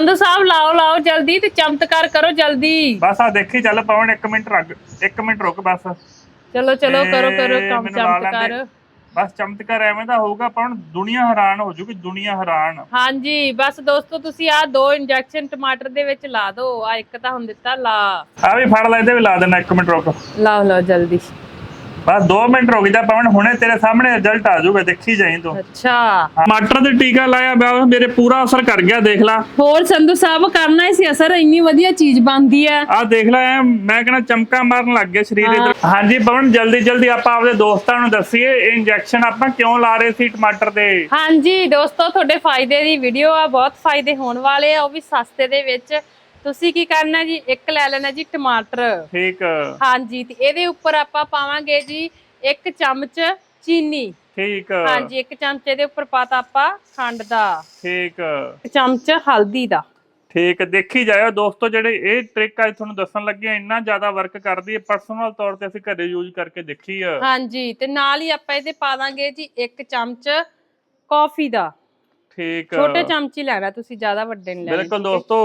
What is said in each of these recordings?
ਸੰਧੂ ਸਾਹਿਬ ਲਾਓ ਲਾਓ ਜਲਦੀ ਤੇ ਚਮਤਕਾਰ ਕਰੋ ਜਲਦੀ। ਬਸ ਆ ਦੇਖੀ ਚੱਲ ਪਵਨ 1 ਮਿੰਟ ਰੁਕ 1 ਮਿੰਟ ਰੁਕ ਬਸ। ਚਲੋ ਚਲੋ ਕਰੋ ਕਰੋ ਕੰਮ ਮੈਨੂੰ ਲਾ ਲੈਣ ਚਮਤਕਾਰ। ਬਸ ਚਮਤਕਾਰ ਐਵੇਂ ਦਾ ਹੋਊਗਾ ਪਵਨ ਦੁਨੀਆ ਹੈਰਾਨ ਹੋ ਜੂਗੀ ਦੁਨੀਆ ਹੈਰਾਨ। ਹਾਂਜੀ ਬਸ ਦੋਸਤੋ ਤੁਸੀਂ ਆ ਦੋ ਇੰਜੈਕਸ਼ਨ ਟਮਾਟਰ ਦੇ ਵਿੱਚ ਲਾ ਦਿਓ ਆ ਇੱਕ ਤਾਂ ਹੁਣ ਦਿੱਤਾ ਲਾ। ਆ ਵੀ ਫੜ ਲੈ ਇਹਦੇ ਵੀ ਲਾ ਦੇਣਾ 1 ਮਿੰਟ ਰੁਕ। ਲਾਓ ਲਾਓ ਜਲਦੀ। ਬਸ 2 ਮਿੰਟ ਰੁਕ ਜਾ ਪਵਨ ਹੁਣੇ ਤੇਰੇ ਸਾਹਮਣੇ ਰਿਜ਼ਲਟ ਆ ਜਾਊਗਾ ਦੇਖੀ ਜਾਈਂ ਤੂੰ। ਅੱਛਾ। ਟਮਾਟਰ ਤੇ ਟੀਕਾ ਲਾਇਆ ਬਿਆ ਮੇਰੇ ਪੂਰਾ ਅਸਰ ਕਰ ਗਿਆ ਦੇਖ ਲੈ। ਹੋਰ ਸੰਧੂ ਸਾਹਿਬ ਕਰਨਾ ਹੀ ਸੀ ਅਸਰ ਇੰਨੀ ਵਧੀਆ ਚੀਜ਼ ਬਣਦੀ ਹੈ ਆ ਦੇਖ ਲੈ ਐਂ ਮੈਂ ਕਹਿੰਦਾ ਚਮਕਾ ਮਾਰਨ ਲੱਗ ਗਿਆ ਸਰੀਰ ਇਧਰ। ਹਾਂਜੀ ਪਵਨ ਜਲਦੀ ਜਲਦੀ ਆਪਾਂ ਆਪਦੇ ਦੋਸਤਾਂ ਨੂੰ ਦੱਸੀਏ ਇਹ ਇੰਜੈਕਸ਼ਨ ਆਪਾਂ ਕਿਉਂ ਲਾ ਰਹੇ ਸੀ ਟਮਾਟਰ ਦੇ? ਹਾਂਜੀ ਦੋਸਤੋ ਤੁਹਾਡੇ ਫਾਇਦੇ ਦੀ ਵੀਡੀਓ ਆ ਬਹੁਤ ਫਾਇਦੇ ਹੋਣ ਵਾਲੇ ਆ ਉਹ ਵੀ ਸਸਤੇ ਦੇ ਵਿੱਚ। ਤੁਸੀਂ ਕੀ ਕਰਨਾ ਜੀ? ਇੱਕ ਲੈ ਲੈਣਾ ਜੀ ਟਮਾਟਰ। ਠੀਕ। ਹਾਂਜੀ ਤੇ ਇਹਦੇ ਉੱਪਰ ਆਪਾਂ ਪਾਵਾਂਗੇ ਜੀ ਇੱਕ ਚਮਚ ਚੀਨੀ। ਠੀਕ। ਹਾਂਜੀ ਇੱਕ ਚਮਚੇ ਦੇ ਉੱਪਰ ਪਾਤਾ ਆਪਾਂ ਖੰਡ ਦਾ। ਠੀਕ। ਚਮਚ ਹਲਦੀ ਦਾ। ਠੀਕ ਦੇਖੀ ਜਾਇਓ ਦੋਸਤੋ ਜਿਹੜੇ ਇਹ ਟ੍ਰਿਕ ਅੱਜ ਤੁਹਾਨੂੰ ਦੱਸਣ ਲੱਗੇ ਆ, ਇੰਨਾ ਜ਼ਿਆਦਾ ਵਰਕ ਕਰਦੀ ਹੈ ਪਰਸਨਲ ਤੌਰ ਤੇ ਅਸੀਂ ਘਰੇ ਯੂਜ਼ ਕਰਕੇ ਦੇਖੀ ਆ। ਹਾਂਜੀ ਤੇ ਨਾਲ ਹੀ ਆਪਾਂ ਇਹਦੇ ਪਾ ਦਾਂਗੇ ਜੀ ਇੱਕ ਚਮਚ ਕਾਫੀ ਦਾ। ਠੀਕ। ਛੋਟੇ ਚਮਚ ਲੈਣਾ ਤੁਸੀਂ ਜ਼ਿਆਦਾ ਵੱਡੇ ਨਹੀਂ ਲੈਣੇ। ਬਿਲਕੁਲ ਦੋਸਤੋ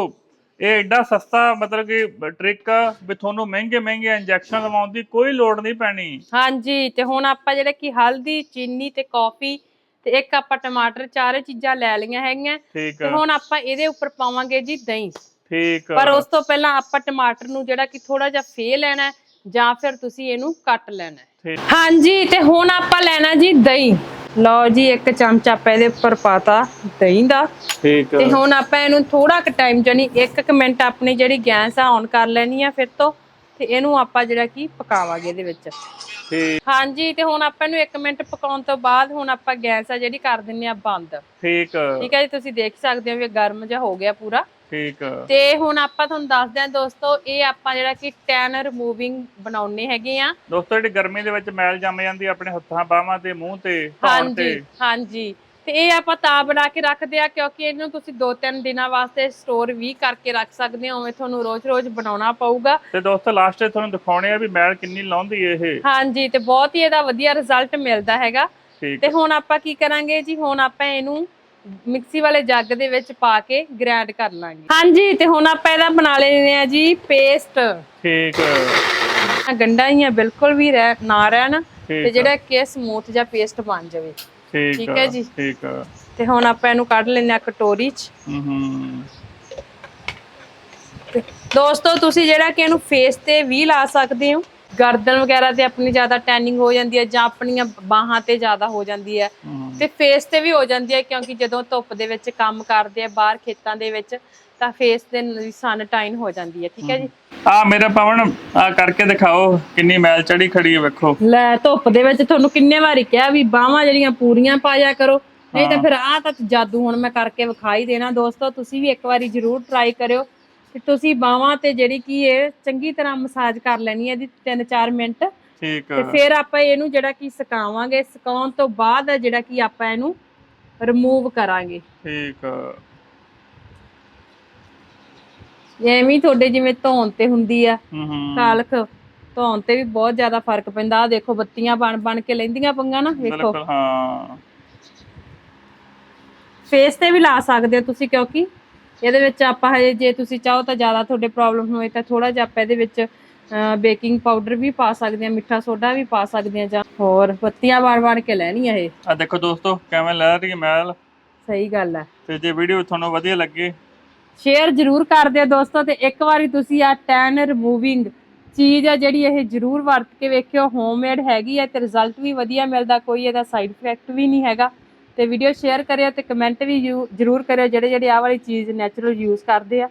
ਇਹ ਐਡਾ ਸਸਤਾ ਮਤਲਬ ਕਿ ਟ੍ਰਿਕ ਆ ਵੀ ਤੁਹਾਨੂੰ ਮਹਿੰਗੇ ਮਹਿੰਗੇ ਇੰਜੈਕਸ਼ਨ ਲਵਾਉਣ ਦੀ ਕੋਈ ਲੋੜ ਨਹੀਂ ਪੈਣੀ। ਹਾਂਜੀ ਤੇ ਹੁਣ ਆਪਾਂ ਜਿਹੜੇ ਕਿ ਹਲਦੀ ਚੀਨੀ ਤੇ ਕਾਫੀ ਤੇ ਇੱਕ ਆਪਾਂ ਟਮਾਟਰ ਚਾਰੇ ਚੀਜ਼ਾਂ ਲੈ ਲਈਆਂ ਹੈਗੀਆਂ। ਠੀਕ ਤੇ ਹੁਣ ਆਪਾਂ ਇਹਦੇ ਉੱਪਰ ਪਾਵਾਂਗੇ ਜੀ ਦਹੀਂ। ਠੀਕ ਪਰ ਉਸ ਤੋਂ ਪਹਿਲਾਂ ਆਪਾਂ ਟਮਾਟਰ ਨੂੰ ਜਿਹੜਾ ਕਿ ਥੋੜਾ ਜਿਹਾ ਫੇ ਲੈਣਾ ਜਾਂ ਫਿਰ ਤੁਸੀਂ ਇਹਨੂੰ ਕੱਟ ਲੈਣਾ ਹਾਂਜੀ ਤੇ ਹੁਣ ਆਪਾਂ ਲੈਣਾ ਜੀ ਦਹੀਂ। ਲਓ ਜੀ ਇੱਕ ਚਮਚ ਆਪਾਂ ਇਹਦੇ ਉੱਪਰ ਪਾਤਾ ਦਹੀਂ ਦਾ। ਠੀਕ ਤੇ ਹੁਣ ਆਪਾਂ ਇਹਨੂੰ ਥੋੜਾ ਕੁ ਟਾਈਮ ਜਾਨੀ 1 ਮਿੰਟ ਆਪਣੀ ਜਿਹੜੀ ਗੈਸ ਆ ਔਨ ਕਰ ਲੈਣੀ ਆ ਫਿਰ ਤੋਂ। ਤੇ ਇਹਨੂੰ ਆਪਾਂ ਜਿਹੜਾ ਕਿ ਪਕਾਵਾਂਗੇ ਇਹਦੇ ਵਿੱਚ। ਠੀਕ ਹਾਂਜੀ ਤੇ ਹੁਣ ਆਪਾਂ ਇਹਨੂੰ 1 ਮਿੰਟ ਪਕਾਉਣ ਤੋਂ ਬਾਅਦ ਹੁਣ ਆਪਾਂ ਗੈਸ ਆ ਜਿਹੜੀ ਕਰ ਦਿੰਨੇ ਆ ਬੰਦ। ਠੀਕ। ਠੀਕ ਹੈ ਜੀ ਤੁਸੀਂ ਦੇਖ ਸਕਦੇ ਹੋ ਵੀ ਗਰਮ ਜਿਹਾ ਹੋ ਗਿਆ ਪੂਰਾ। ਠੀਕ। ਤੇ ਹੁਣ ਆਪਾਂ ਤੁਹਾਨੂੰ ਦੱਸਦੇ ਹਾਂ ਦੋਸਤੋ ਇਹ ਆਪਾਂ ਜਿਹੜਾ ਕਿ ਟੈਨ ਰਿਮੂਵਿੰਗ ਬਣਾਉਣੇ ਹੈਗੇ ਆ। ਦੋਸਤੋ ਜਿਹੜੀ ਗਰਮੀ ਦੇ ਵਿੱਚ ਮੈਲ ਜੰਮ ਜਾਂਦੀ ਆਪਣੇ ਹੱਥਾਂ ਬਾਹਾਂ ਤੇ ਮੂੰਹ ਤੇ। ਹਾਂਜੀ ਹਾਂਜੀ। ਤੇ ਇਹ ਆਪਾਂ ਤਾਂ ਬਣਾ ਕੇ ਰੱਖਦੇ ਆ ਕਿਉਂਕਿ ਇਹਨੂੰ ਤੁਸੀਂ 2-3 ਦਿਨਾਂ ਵਾਸਤੇ ਸਟੋਰ ਵੀ ਕਰਕੇ ਰੱਖ ਸਕਦੇ ਹੋ ਉਵੇਂ ਤੁਹਾਨੂੰ ਰੋਜ਼-ਰੋਜ਼ ਬਣਾਉਣਾ ਪਊਗਾ। ਤੇ ਦੋਸਤੋ ਲਾਸਟ ਤੇ ਤੁਹਾਨੂੰ ਦਿਖਾਉਣੇ ਆ ਵੀ ਮੈਲ ਕਿੰਨੀ ਲਾਉਂਦੀ ਇਹ। ਹਾਂਜੀ ਤੇ ਬਹੁਤ ਹੀ ਇਹਦਾ ਵਧੀਆ ਰਿਜ਼ਲਟ ਮਿਲਦਾ ਹੈਗਾ। ਤੇ ਹੁਣ ਆਪਾਂ ਕੀ ਕਰਾਂਗੇ ਜੀ? ਹੁਣ ਆਪਾਂ ਇਹਨੂੰ ਮਿਕਸੀ ਵਾਲੇ ਜੱਗ ਦੇ ਵਿੱਚ ਪਾ ਕੇ ਗ੍ਰਾਈਂਡ ਕਰ ਲਾਂਗੇ। ਹਾਂਜੀ ਤੇ ਹੁਣ ਆਪਾਂ ਇਹਦਾ ਬਣਾ ਲੈਣੇ ਆ ਜੀ ਪੇਸਟ ਠੀਕ ਗੰਡਾ ਹੀ ਆ ਬਿਲਕੁਲ ਵੀ ਨਾ ਰਹਿਣ ਤੇ ਜਿਹੜਾ ਕਿ ਸਮੂਥ ਜਿਹਾ ਪੇਸਟ ਬਣ ਜਾਵੇ। ਠੀਕ ਹੈ ਜੀ। ਠੀਕ ਤੇ ਹੁਣ ਆਪਾਂ ਇਹਨੂੰ ਕੱਢ ਲੈਣੇ ਆ ਕਟੋਰੀ 'ਚ। ਹੂੰ ਹੂੰ। ਤੇ ਦੋਸਤੋ ਤੁਸੀਂ ਜਿਹੜਾ ਕਿ ਇਹਨੂੰ ਫੇਸ ਤੇ ਵੀ ਲਾ ਸਕਦੇ ਹੋ। ਗਰਦਨ ਵਗੈਰਾ ਤੇ ਆਪਣੀ ਜ਼ਿਆਦਾ ਟੈਨਿੰਗ ਹੋ ਜਾਂਦੀ ਹੈ ਜਾਂ ਆਪਣੀਆਂ ਬਾਹਾਂ ਤੇ ਜ਼ਿਆਦਾ ਹੋ ਜਾਂਦੀ ਹੈ। ਤੇ ਫੇਸ ਤੇ ਵੀ ਹੋ ਜਾਂਦੀ ਹੈ ਕਿਉਂਕਿ ਜਦੋਂ ਧੁੱਪ ਦੇ ਵਿੱਚ ਕੰਮ ਕਰਦੇ ਆ ਬਾਹਰ ਖੇਤਾਂ ਦੇ ਵਿੱਚ ਤਾਂ ਫੇਸ ਤੇ ਸਨ ਟਾਈਨ ਹੋ ਜਾਂਦੀ ਹੈ। ਠੀਕ ਹੈ ਜੀ? ਆ ਮੇਰਾ ਪਵਨ ਆ ਕਰਕੇ ਦਿਖਾਓ ਕਿੰਨੀ ਮੈਲ ਚੜੀ ਖੜੀ ਹੈ ਵੇਖੋ। ਲੈ ਧੁੱਪ ਦੇ ਵਿੱਚ ਤੁਹਾਨੂੰ ਕਿੰਨੇ ਵਾਰੀ ਕਿਹਾ ਵੀ ਬਾਹਾਂ ਜਿਹੜੀਆਂ ਪੂਰੀਆਂ ਪਾਇਆ ਕਰੋ। ਨਹੀਂ ਤਾਂ ਫਿਰ ਆਹ ਤਾਂ ਜਾਦੂ ਹੁਣ ਮੈਂ ਕਰਕੇ ਵਿਖਾਈ ਦੇਣਾ ਦੋਸਤੋ ਤੁਸੀਂ ਵੀ ਇੱਕ ਵਾਰੀ ਜ਼ਰੂਰ ਟਰਾਈ ਕਰਿਓ। ਕਿ ਤੁਸੀਂ ਬਾਹਾਂ ਤੇ ਜਿਹੜੀ ਕੀ ਇਹ ਚੰਗੀ ਤਰ੍ਹਾਂ ਮਸਾਜ ਕਰ ਲੈਣੀ ਹੈ ਇਹਦੀ 3-4 ਮਿੰਟ। ਠੀਕ ਤੇ ਫਿਰ ਆਪਾਂ ਇਹਨੂੰ ਜਿਹੜਾ ਕੀ ਸੁਕਾਵਾਂਗੇ ਸੁਕਾਉਣ ਤੋਂ ਬਾਅਦ ਜਿਹੜਾ ਕੀ ਆਪਾਂ ਇਹਨੂੰ ਰਿਮੂਵ ਕਰਾਂਗੇ। ਠੀਕ ਐਵੇਂ ਤੁਹਾਡੇ ਜਿਵੇਂ ਧੌਣ ਤੇ ਹੁੰਦੀ ਆ ਕਾਲਖ ਧੌਣ ਤੇ ਵੀ ਬਹੁਤ ਜ਼ਿਆਦਾ ਫ਼ਰਕ ਪੈਂਦਾ। ਆ ਦੇਖੋ ਬੱਤੀਆਂ ਬਣ ਬਣ ਕੇ ਲੈਂਦੀਆਂ ਪੰਗਾ ਨਾ ਵੇਖੋ। ਬਿਲਕੁਲ ਹਾਂ। ਫੇਸ ਤੇ ਵੀ ਲਾ ਸਕਦੇ ਹੋ ਤੁਸੀਂ ਕਿਉਂਕਿ ਇਹਦੇ ਵਿੱਚ ਆਪਾਂ ਹਜੇ ਜੇ ਤੁਸੀਂ ਚਾਹੋ ਤਾਂ ਜ਼ਿਆਦਾ ਤੁਹਾਡੇ ਪ੍ਰੋਬਲਮ ਹੋਏ ਤਾਂ ਥੋੜਾ ਜਿਹਾ ਆਪਾਂ ਇਹਦੇ ਵਿੱਚ ਬੇਕਿੰਗ ਪਾਊਡਰ ਵੀ ਪਾ ਸਕਦੇ ਆ ਮਿੱਠਾ ਸੋਡਾ ਵੀ ਪਾ ਸਕਦੇ ਆ ਜਾਂ ਹੋਰ ਬਣ ਬਣ ਕੇ ਲੈਣੀਆਂ ਇਹ। ਆ ਦੇਖੋ ਦੋਸਤੋ ਕਿਵੇਂ ਲੈ ਰਹੀ ਹੈ ਮੈਲ? ਸਹੀ ਗੱਲ ਹੈ। ਤੇ ਜੇ ਵੀਡੀਓ ਤੁਹਾਨੂੰ ਵਧੀਆ ਲੱਗੇ। ਸ਼ੇਅਰ ਜ਼ਰੂਰ ਕਰ ਦਿਓ ਦੋਸਤੋ ਤੇ ਇੱਕ ਵਾਰੀ ਤੁਸੀਂ ਆ ਟੈਨ ਰਿਮੂਵਿੰਗ ਚੀਜ਼ ਆ ਜਿਹੜੀ ਇਹ ਜ਼ਰੂਰ ਵਰਤ ਕੇ ਵੇਖਿਓ ਹੋਮਮੇਡ ਹੈਗੀ ਹੈ ਤੇ ਰਿਜ਼ਲਟ ਵੀ ਵਧੀਆ ਮਿਲਦਾ ਕੋਈ ਇਹਦਾ ਸਾਈਡ ਇਫੈਕਟ ਵੀ ਨਹੀਂ ਹੈਗਾ। ਤੇ ਵੀਡੀਓ ਸ਼ੇਅਰ ਕਰਿਓ ਤੇ ਕਮੈਂਟ ਵੀ ਯੂ- ਜ਼ਰੂਰ ਕਰਿਓ ਜਿਹੜੇ ਜਿਹੜੇ ਆਹ ਵਾਲੀ ਚੀਜ਼ ਨੈਚੁਰਲ ਯੂਜ਼ ਕਰਦੇ ਆ।